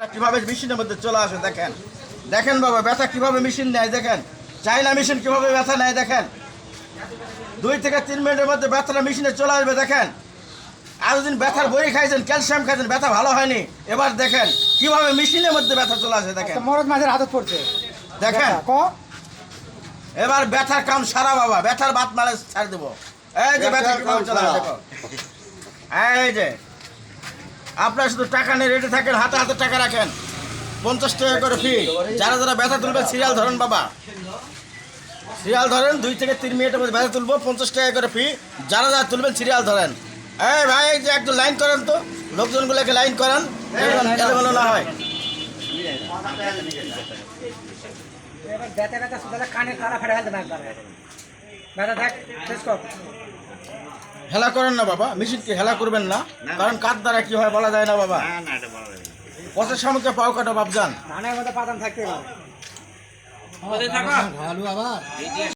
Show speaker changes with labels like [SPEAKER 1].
[SPEAKER 1] কীভাবে মেশিনের মধ্যে চলে আসে দেখেন। দেখেন বাবা ব্যথা কীভাবে মেশিন নেয় দেখেন। চাইনা মেশিন কীভাবে ব্যথা নেয় দেখেন। দুই থেকে তিন মিনিটের মধ্যে ব্যথাটা মেশিনে চলে আসবে দেখেন। আর দিন ব্যথার বড়ি খাইছেন ক্যালসিয়াম খাইছেন ব্যথা ভালো হয়নি। এবার দেখেন কীভাবে মেশিনের মধ্যে ব্যথা চলে আসে দেখেন।
[SPEAKER 2] মরদ মাঝের আদত পড়ছে।
[SPEAKER 1] দেখেন।
[SPEAKER 2] ক?
[SPEAKER 1] এবার ব্যথার কাম সারা বাবা ব্যথার বাত মারে ছাড় দেবো। এই যে ব্যথা কীভাবে চলে আসে। দেখো এই যে আপনার শুধু টাকা নিয়ে রেডি থাকেন, হাতে হাতে টাকা রাখেন। পঞ্চাশ টাকা করে ফি যারা যারা ব্যথা তুলবেন সিরিয়াল ধরেন বাবা। সিরিয়াল ধরেন, দুই থেকে তিন মিনিটের মধ্যে ব্যথা তুলবো, পঞ্চাশ টাকা করে ফি যারা যারা তুলবেন সিরিয়াল ধরেন। এই ভাই যে একটু লাইন করেন তো। লোকজনগুলোকে লাইন করেন এলোমেলো না হয়।
[SPEAKER 2] কানে তারা ফেটে ফেলতে ব্যথা থাক শেষ কর।
[SPEAKER 1] হেলা করেন না বাবা মেশিনকে হেলা করবেন না। কারণ কার দ্বারা কি হয় বলা যায় না বাবা।
[SPEAKER 3] না না এটা বলা যাবে না।
[SPEAKER 1] পথের সামনে পাও কাটা বাবজান
[SPEAKER 2] যান থাকতে